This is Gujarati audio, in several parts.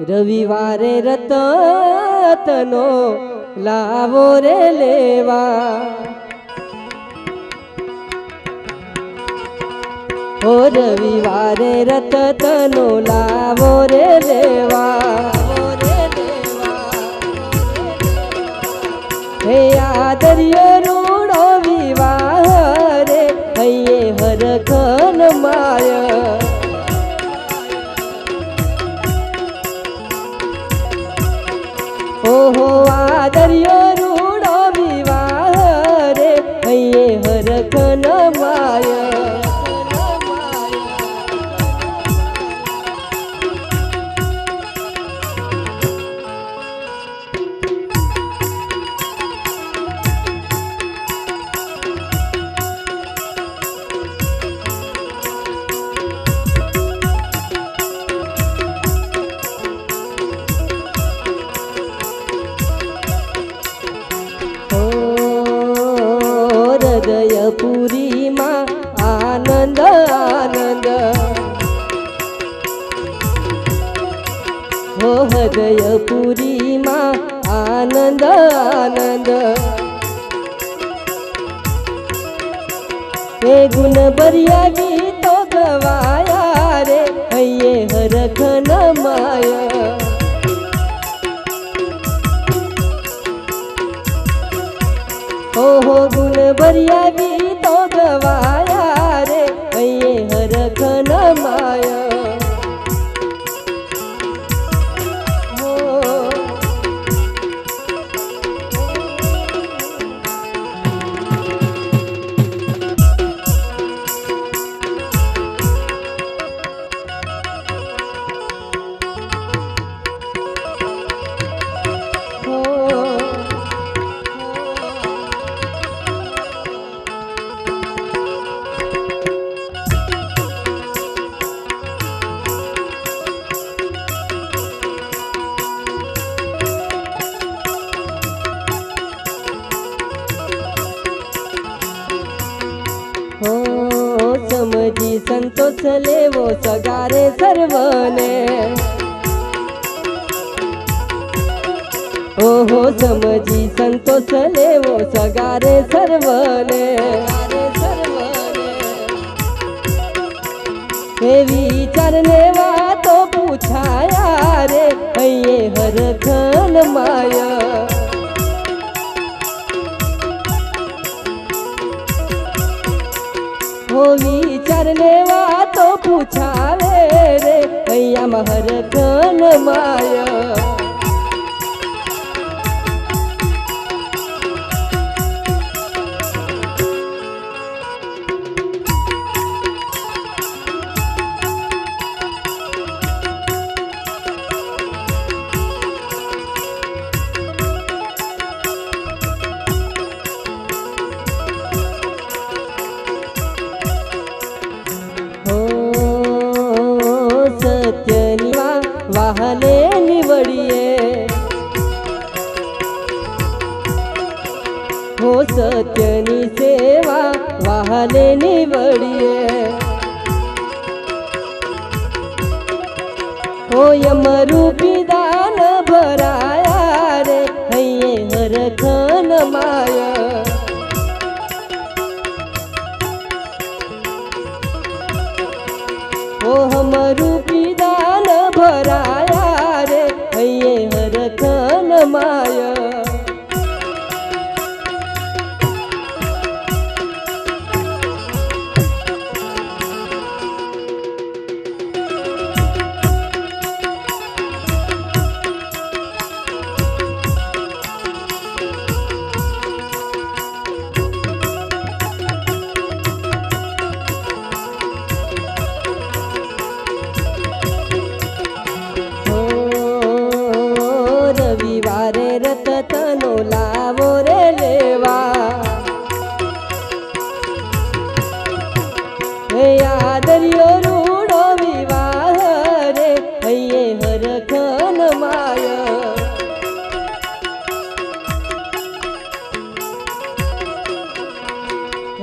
રવિવારે રતનો લાવો રે લેવા. ઓ રવિવારે રતનો લાવો રે લેવા. હે આદર્ય હો હૃદય પુરીમાં આનંદ આનંદ. એ ગુણ ભર્યા ગીતો ગવાયા રે, હૈયે હરખન માયા. ઓહો ગુણ ભર્યા ગીતો ગવાયા સંતોષ લેવો સગારે સર્વને. ઓહો, સમજી સંતોષ લેવો સગારે સર્વને. એવી ચરને વાતો પૂછાયા રે હૈયે હરખન માયા. હો વિચારને વાતો પૂછાવે રે. અહીંયા મહરખન માયા. નીવડીએ હો સત્યની સેવા વાહને નીવડીએ. હોય યમરૂપી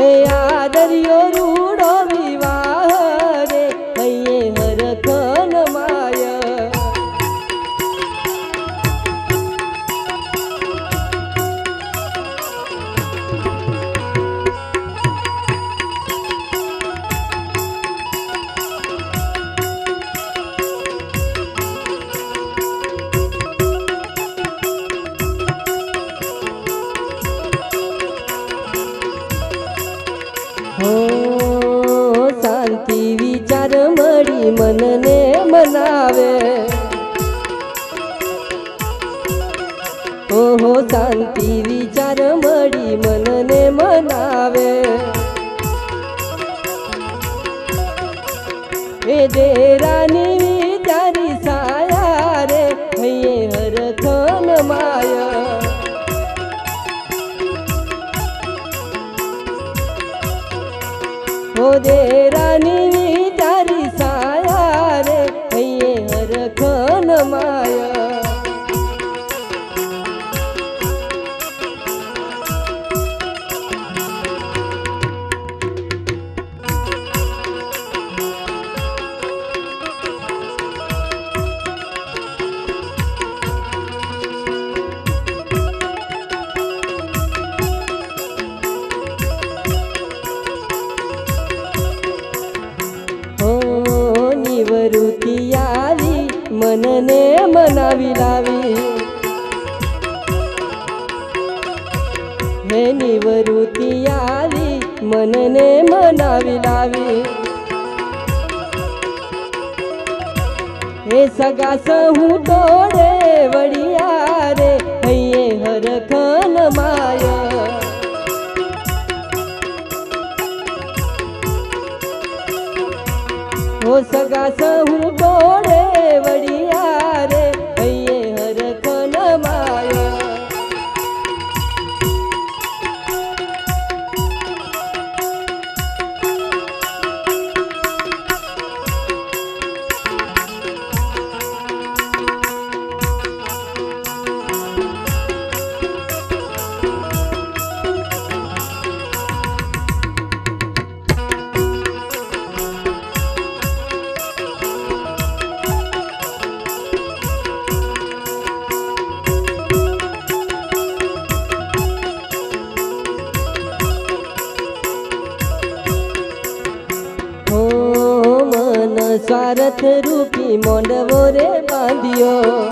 હે દરિયો રૂ ಅಂತೀವಿ નિવૃત્તિ આવી મનને મનાવી લાવી. હે નિવૃત્તિ આવી મનને મનાવી લાવી. હે સગા સહુ તોડે સગા સહુ તોડે મોંડવો રે બાંધ્યો.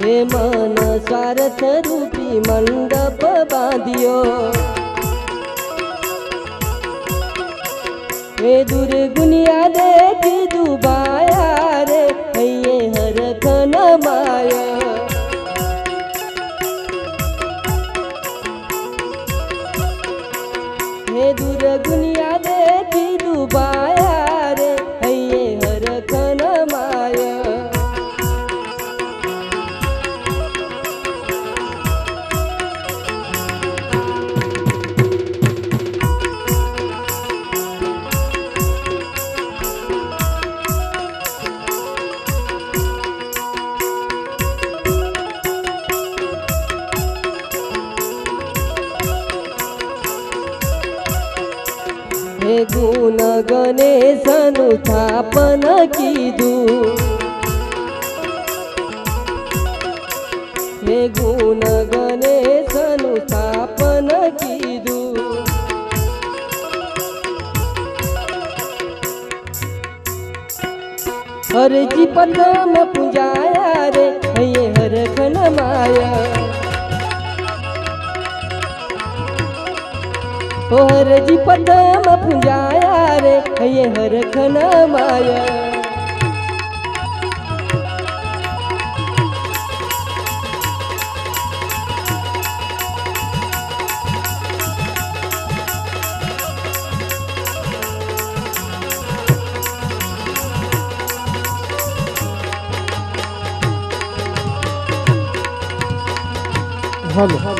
હે મન સ્વાર્થ રૂપી મંડપ બાંધ્યો. હે દુર્ગુનિયા કીધું બાયા રે, હૈયે હરખન માયા. હે ગુણ ગણેશનું સ્થાપન કીધું હે ગુણ ગણેશનું સ્થાપન કીધું હરજી પદમ પૂજાયા રે હૈયે હરખન માયા ઓ હરજી પદમ પૂજાયા રે હૈયે હરખન માયા હાલો